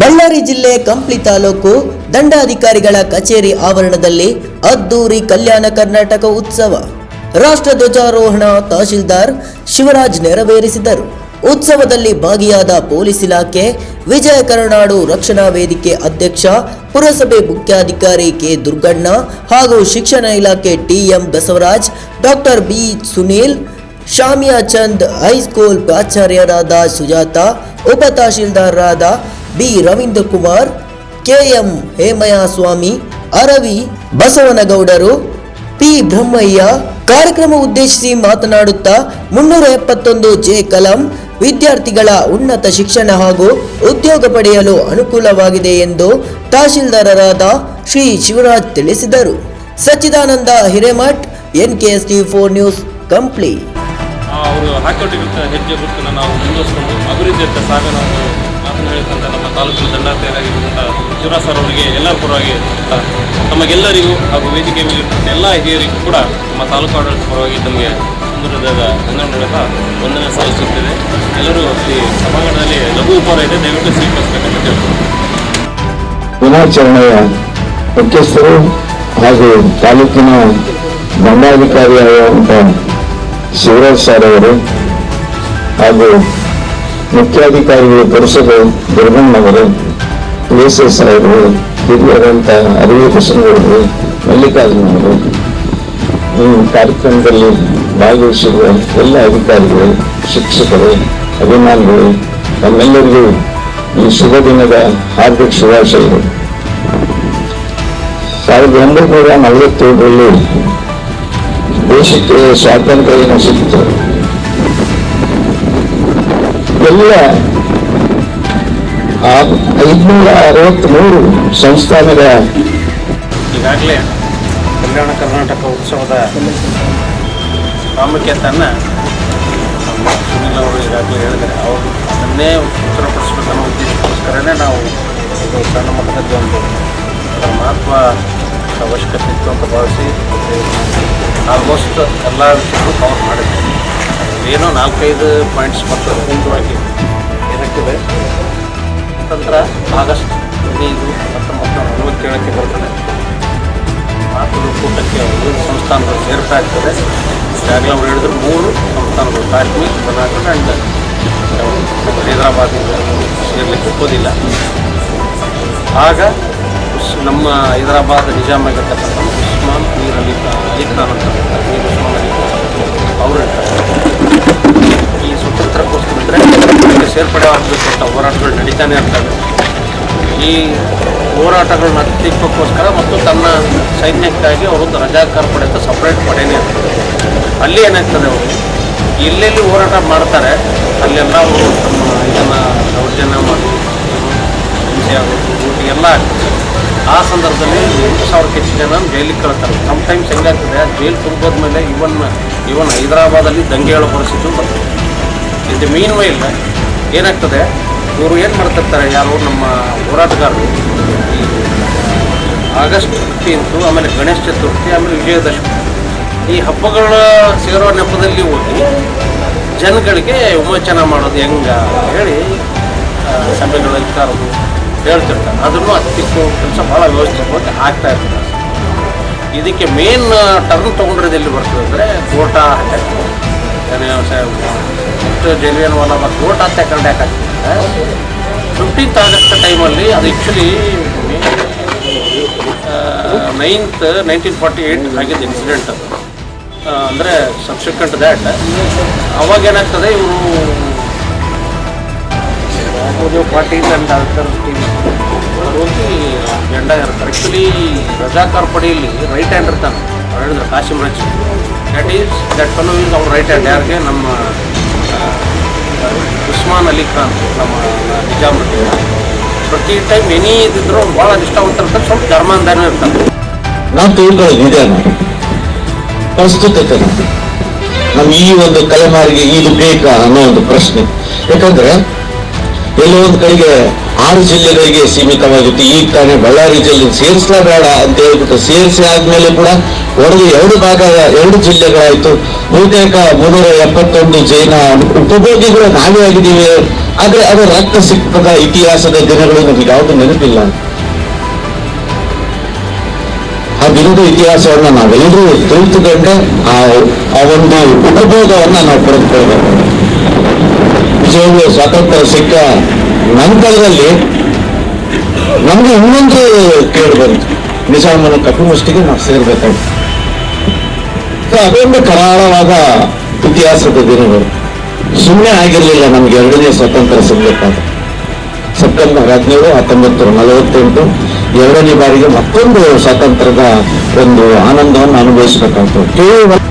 ಬಳ್ಳಾರಿ ಜಿಲ್ಲೆ ಕಂಪ್ಲಿ ತಾಲೂಕು ದಂಡಾಧಿಕಾರಿಗಳ ಕಚೇರಿ ಆವರಣದಲ್ಲಿ ಅದ್ದೂರಿ ಕಲ್ಯಾಣ ಕರ್ನಾಟಕ ಉತ್ಸವ. ರಾಷ್ಟ್ರ ಧ್ವಜಾರೋಹಣ ತಹಶೀಲ್ದಾರ್ ಶಿವರಾಜ್ ನೆರವೇರಿಸಿದರು. ಉತ್ಸವದಲ್ಲಿ ಭಾಗಿಯಾದ ಪೊಲೀಸ್ ಇಲಾಖೆ, ವಿಜಯ ಕರುನಾಡು ರಕ್ಷಣಾ ವೇದಿಕೆ ಅಧ್ಯಕ್ಷ, ಪುರಸಭೆ ಮುಖ್ಯಾಧಿಕಾರಿ ಕೆ ದುರ್ಗಣ್ಣ ಹಾಗೂ ಶಿಕ್ಷಣ ಇಲಾಖೆ TM Basavaraj, doctor B Sunil, Shamiya Chand high school ಪ್ರಾಚಾರ್ಯರಾದ Sujata, ಉಪ ತಹಶೀಲ್ದಾರರಾದ ಬಿ. ರವೀಂದ್ರ ಕುಮಾರ್ ಕೆಎಂ ಹೇಮಯ್ಯ ಸ್ವಾಮಿ ಅರವಿ ಬಸವನಗೌಡರು, ಪಿ. ಬ್ರಹ್ಮಯ್ಯ ಕಾರ್ಯಕ್ರಮ ಉದ್ದೇಶಿಸಿ ಮಾತನಾಡುತ್ತಾ ಮುನ್ನೂರ ಎಪ್ಪತ್ತೊಂದು ಜೆ. ಕಲಂ ವಿದ್ಯಾರ್ಥಿಗಳ ಉನ್ನತ ಶಿಕ್ಷಣ ಹಾಗೂ ಉದ್ಯೋಗ ಪಡೆಯಲು ಅನುಕೂಲವಾಗಿದೆ ಎಂದು ತಹಶೀಲ್ದಾರರಾದ ಶ್ರೀ ಶಿವರಾಜ್ ತಿಳಿಸಿದರು. Sachidananda Hiremath T four news, Kampli. ತಾಲೂಕಿನ ದಂಡಾಧಿಕಾರಿಯಾಗಿರುವಂಥ ಶಿವರಾಜ್ ಸರ್ ಅವರಿಗೆ ಎಲ್ಲರ ಪರವಾಗಿ ಆ, ತಮಗೆಲ್ಲರಿಗೂ ಹಾಗೂ ವೇದಿಕೆ ಮೇಲಿರುವಂಥ ಎಲ್ಲ ಹಿರಿಯರಿಗೂ ಕೂಡ ನಮ್ಮ ತಾಲೂಕು ಆಡಳಿತ ಪರವಾಗಿ ತಮಗೆ ಸುಂದರವಾದ ಮೂಲಕ ವಂದನೆ ಸಲ್ಲಿಸುತ್ತಿದೆ ಎಲ್ಲರೂ ಈ ಸಭಾಂಗಣದಲ್ಲಿ ಲಘು ಉಪಹಾರ ಇದೆ ದಯವಿಟ್ಟು ಸ್ವೀಕರಿಸಬೇಕಂತ ದಿನಾಚರಣೆಯ ಮುಖ್ಯಸ್ಥರು ಹಾಗೂ ತಾಲೂಕಿನ ದಂಡಾಧಿಕಾರಿಯಾದಂಥ ಶಿವರಾಜ್ ಸರ್ ಅವರು ಹಾಗೂ ಮುಖ್ಯಾಧಿಕಾರಿಗಳು ಪುರಸಭೆ ದುರ್ಗಣ್ಣವರು ಎಸ್ ಎಸ್ ಅವರು ಹಿರಿಯರಂತ ಅರಿವಿ ಕೃಷ್ಣಗೌಡರು ಮಲ್ಲಿಕಾರ್ಜುನವರು, ಈ ಕಾರ್ಯಕ್ರಮದಲ್ಲಿ ಭಾಗವಹಿಸಿರುವ ಎಲ್ಲ ಅಧಿಕಾರಿಗಳು, ಶಿಕ್ಷಕರು, ಅಭಿಮಾನಿಗಳು, ತಮ್ಮೆಲ್ಲರಿಗೂ ಈ ಶುಭ ದಿನದ ಹಾರ್ದಿಕ ಶುಭಾಶಯಗಳು. ಸಾವಿರದ ಒಂಬೈನೂರ ನಲವತ್ತೇಳರಲ್ಲಿ ದೇಶಕ್ಕೆ ಸ್ವಾತಂತ್ರ್ಯ ಸಿಕ್ತು ಎಲ್ಲ ಐದುನೂರ ಅರವತ್ತ್ಮೂರು ಸಂಸ್ಥಾನದ ಈಗಾಗಲೇ ಕಲ್ಯಾಣ ಕರ್ನಾಟಕ ಉತ್ಸವದ ಪ್ರಾಮುಖ್ಯತೆಯನ್ನು ನಮ್ಮ ಸುನಿಲ್ ಅವರು ಈಗಾಗಲೇ ಹೇಳಿದರೆ ಅವರು ಅದನ್ನೇ ಉತ್ತರಪಡಿಸಬೇಕನ್ನೋ ಉದ್ದೇಶಕ್ಕೋಸ್ಕರನೇ ನಾವು ಇದು ಸಣ್ಣ ಮಟ್ಟದಲ್ಲಿ ಒಂದು ಅದರ ಮಹತ್ವ ಅವಶ್ಯಕತೆ ಇತ್ತು ಅಂತ ಭಾವಿಸಿ ಆಲ್ಮೋಸ್ಟ್ ಎಲ್ಲ ವಿಷಯಗಳು ಕವರ್ ಮಾಡಿದ್ದೇವೆ ಏನೋ ನಾಲ್ಕೈದು ಪಾಯಿಂಟ್ಸ್ ಮತ್ತು ಮುಂದುವಾಗಿ ಏನಾಗ್ತದೆ? ನಂತರ ಆಗಸ್ಟ್ ಹದಿನೈದು ಹತ್ತೊಂಬತ್ತು ನಲವತ್ತೇಳಕ್ಕೆ ಬರ್ತದೆ. ಭಾರತದ ಕೂಟಕ್ಕೆ ಮೂರು ಸಂಸ್ಥಾನಗಳು ಸೇರ್ತಾ ಇರ್ತದೆ ಈಗಾಗಲೇ ಅವ್ರು ಹೇಳಿದ್ರು ಮೂರು ಸಂಸ್ಥಾನಗಳು, ಕಾಶ್ಮೀರ್ ಕರ್ನಾಟಕ ನಮ್ಮ ಹೈದರಾಬಾದಿಂದ ಸೇರ್ಲಿಕ್ಕೆ ಒಪ್ಪೋದಿಲ್ಲ ಆಗ ನಮ್ಮ ಹೈದರಾಬಾದ್ ನಿಜಾಮ್ ಆಗಿರ್ತಕ್ಕಂಥ ಉಸ್ಮಾನ್ ಮೀರ್ ಅಲಿ ಅಲಿ ಖಾನ್ ಅಂತ ಇರ್ತಾರೆ. ಮೀರ್ ಉಸ್ಮಾನ್ ಅಲಿ ಅವರು ಸೇರ್ಪಡೆ ಆಗಬೇಕು ಅಂತ ಹೋರಾಟಗಳು ನಡೀತಾನೆ ಇರ್ತವೆ. ಈ ಹೋರಾಟಗಳನ್ನ ತಿಕ್ಕೋಸ್ಕರ ಮತ್ತು ತನ್ನ ಸೈನ್ಯಕ್ಕಾಗಿ ಅವರೊಂದು ರಜಾಕಾರ ಪಡೆ ಅಂತ ಸಪ್ರೇಟ್ ಪಡೆಯೇ ಇರ್ತದೆ. ಅಲ್ಲಿ ಏನಾಗ್ತದೆ ಅವರು? ಎಲ್ಲೆಲ್ಲಿ ಹೋರಾಟ ಮಾಡ್ತಾರೆ, ಅಲ್ಲೆಲ್ಲ ಅವರು ತಮ್ಮ ಇದನ್ನು ದೌರ್ಜನ್ಯ ಮಾಡಿ, ಹಿಂಸೆ ಆಗೋದು ಎಲ್ಲ ಆ ಸಂದರ್ಭದಲ್ಲಿ ಎಂಟು ಸಾವಿರಕ್ಕೆ ಹೆಚ್ಚು ಜನ ಜೈಲಿಗೆ ಕಳ್ತಾರೆ. ಟೈಮ್ಸ್ ಹೆಂಗಾಗ್ತದೆ, ಜೈಲು ತುಂಬೋದ್ಮೇಲೆ ಇವನ್ ಇವನ್ ಹೈದರಾಬಾದಲ್ಲಿ ದಂಗೆ ಹೇಳೋ ಪರಿಸ್ಥಿತಿ ಬರ್ತದೆ ಇದು ಮೀನ್ ವೈಲ್ ಏನಾಗ್ತದೆ? ಇವರು ಏನು ಮಾಡ್ತಿರ್ತಾರೆ? ಯಾರು ನಮ್ಮ ಹೋರಾಟಗಾರರು. ಈ ಆಗಸ್ಟ್ ಫಿಫ್ಟೀನ್ತು, ಆಮೇಲೆ ಗಣೇಶ ಚತುರ್ಥಿ, ಆಮೇಲೆ ವಿಜಯದಶಮಿ. ಈ ಹಬ್ಬಗಳ ಸೇರೋ ನೆಪದಲ್ಲಿ ಹೋಗಿ ಜನಗಳಿಗೆ ವಿಮೋಚನ ಮಾಡೋದು ಹೆಂಗ ಹೇಳಿ ಸಭೆಗಳಲ್ಲಿ ಕರೆದು ಹೇಳ್ತಿರ್ತಾರೆ. ಅದನ್ನು ಹತ್ತಿಕ್ಕೋ ಕೆಲಸ ಭಾಳ ವ್ಯವಸ್ಥಿತವಾಗಿ ಆಗ್ತಾ ಇರ್ತದೆ. ಇದಕ್ಕೆ ಮೇನ್ ಟರ್ನ್ ತೊಗೊಂಡಿರೋದು ಎಲ್ಲಿ ಬರ್ತದೆ ಅಂದರೆ ಗೋಟಾ ಅಟ್ಯಾಕ್ ಎಷ್ಟು ಜಲಿಯನ್ ವಾಲ ಅಂತ ಹತ್ಯಾಕಾಂಡ ಯಾಕೆ ಫಿಫ್ಟೀನ್ತ್ ಆಗಸ್ಟ್ ಟೈಮಲ್ಲಿ ಅದು actually ninth nineteen forty eight ಆಗಿದ್ದು ಇನ್ಸಿಡೆಂಟ್ ಅಂದರೆ ಸಬ್ಸಿಕ್ವೆಂಟ್ ದ್ಯಾಟ್ ಅವಾಗ ಏನಾಗ್ತದೆ, ಇವರು parties party and other team ಹೋಗಿ ಜೆಂಡ ಇರ್ತಾರೆ. ಆ್ಯಕ್ಚುಲಿ ರಜಾಕಾರ್ ಪಡೆಯಲ್ಲಿ ರೈಟ್ ಹ್ಯಾಂಡ್ ಇರ್ತಾನೆ. ಹೇಳಿದ್ರು Kasim ರಚ್ that is that fellow is ಅವ್ರ ರೈಟ್ ಹ್ಯಾಂಡ್ ಯಾರಿಗೆ? ನಮ್ಮ ಉಸ್ಮಾನ್ ಅಲಿ ಖಾನ್ ನಮ್ಮ ಪ್ರತಿ ಟೈಮ್ ಎನಿ ಇದ್ದಿದ್ರು ಭಾಳ ನಿಷ್ಠಾವಂತ ಇರ್ತಾರೆ, ಸ್ವಲ್ಪ ಧರ್ಮಾಂಧಾನ ಇರ್ತಾರೆ. ನಾವು ತಿಳ್ಕೊಳ್ಳೋದು ವಿಧಾನ ಪ್ರಸ್ತುತತೆ ನಮ್ಮ ಈ ಒಂದು ತಲೆಮಾರಿಗೆ ಇದು ಬೇಕಾ ಅನ್ನೋ ಒಂದು ಪ್ರಶ್ನೆ. ಯಾಕಂದ್ರೆ ಎಲ್ಲೋ ಒಂದು ಕಡೆಗೆ ಆರು ಜಿಲ್ಲೆಗಳಿಗೆ ಸೀಮಿತವಾಗಿತ್ತು. ಈಗ ತಾನೇ ಬಳ್ಳಾರಿ ಜಿಲ್ಲೆ ಸೇರಿಸ್ಲಾ ಬೇಡ ಅಂತ ಹೇಳ್ಬಿಟ್ಟು ಸೇರಿಸಿ ಆದ್ಮೇಲೆ ಕೂಡ ಒಡೆದು ಎರಡು ಭಾಗ, ಎರಡು ಜಿಲ್ಲೆಗಳಾಯ್ತು. ಬಹುತೇಕ ಮುನ್ನೂರ ಎಪ್ಪತ್ತೊಂದು ಜೈನ ಉಪಭೋಗಿಗಳು ನಾವೇ ಆಗಿದ್ದೀವಿ. ಆದ್ರೆ ಅದು ರಕ್ತ ಸಿಕ್ತದ ಇತಿಹಾಸದ ದಿನಗಳು ನಮಗೆ ಯಾವುದು ನೆನಪಿಲ್ಲ. ಆ ಬಿಂದು ಇತಿಹಾಸವನ್ನು ನಾವೆಲ್ಲರೂ ತಿಳಿದುಕೊಂಡೆ ಆ ಒಂದು ಉಪಭೋಗವನ್ನ ನಾವು ಪಡೆದುಕೊಳ್ಬೇಕು ನಿಜವಾಗ್ಲೂ ಸ್ವಾತಂತ್ರ್ಯ ಸಿಕ್ಕ ನಂತರದಲ್ಲಿ ನಮಗೆ ಇನ್ನೊಂದು ಕೇಳಿ ಬಂತು. ನಿಜಾಮನ ಕಪಿಮುಷ್ಟಿಗೆ ನಾವು ಸೇರ್ಬೇಕಾಯ್ತು. ಸೊ, ಅದೊಂದು ಕರಾಳವಾದ ಇತಿಹಾಸದ ದಿನಗಳು. ಸುಮ್ಮನೆ ಆಗಿರಲಿಲ್ಲ ನಮ್ಗೆ ಎರಡನೇ ಸ್ವಾತಂತ್ರ್ಯ ಸಿಗ್ಬೇಕಾದ್ರೆ. ಸೆಪ್ಟೆಂಬರ್ ಹದಿನೇಳು ಹತ್ತೊಂಬತ್ತು ನಲವತ್ತೆಂಟು ಎರಡನೇ ಬಾರಿಗೆ ಮತ್ತೊಂದು ಸ್ವಾತಂತ್ರ್ಯದ ಒಂದು ಆನಂದವನ್ನು ಅನುಭವಿಸಬೇಕಾಗ್ತದೆ. ಕೇವಲ